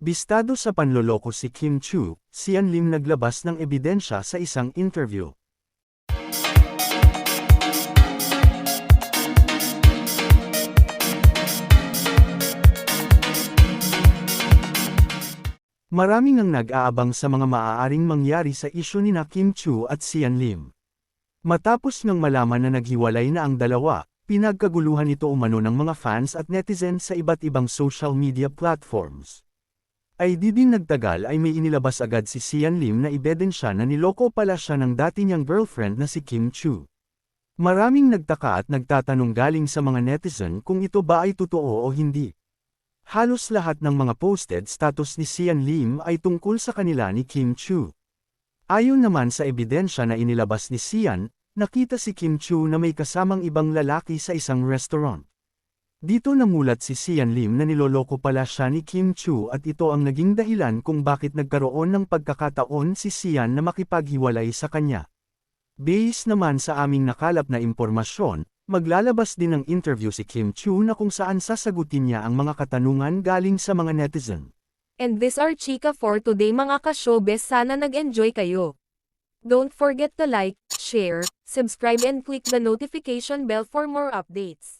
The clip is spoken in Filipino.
Bistado sa panloloko si Kim Chu, Sian Lim naglabas ng ebidensya sa isang interview. Maraming ang nag-aabang sa mga maaaring mangyari sa isyu ni na Kim Chu at Sian Lim. Matapos ngang malaman na naghiwalay na ang dalawa, pinagkaguluhan ito umano ng mga fans at netizens sa iba't ibang social media platforms. Ay di din nagtagal ay may inilabas agad si Sian Lim na ebidensya na niloko pala siya ng dati niyang girlfriend na si Kim Chu. Maraming nagtaka at nagtatanong galing sa mga netizen kung ito ba ay totoo o hindi. Halos lahat ng mga posted status ni Sian Lim ay tungkol sa kanila ni Kim Chu. Ayon naman sa ebidensya na inilabas ni Sian, nakita si Kim Chu na may kasamang ibang lalaki sa isang restaurant. Dito namulat si Sian Lim na niloloko pala siya ni Kim Chu at ito ang naging dahilan kung bakit nagkaroon ng pagkakataon si Sian na makipaghiwalay sa kanya. Based naman sa aming nakalap na impormasyon, maglalabas din ng interview si Kim Chu na kung saan sasagutin niya ang mga katanungan galing sa mga netizen. And this are Chika for today mga ka-showbiz sana nag-enjoy kayo. Don't forget to like, share, subscribe and click the notification bell for more updates.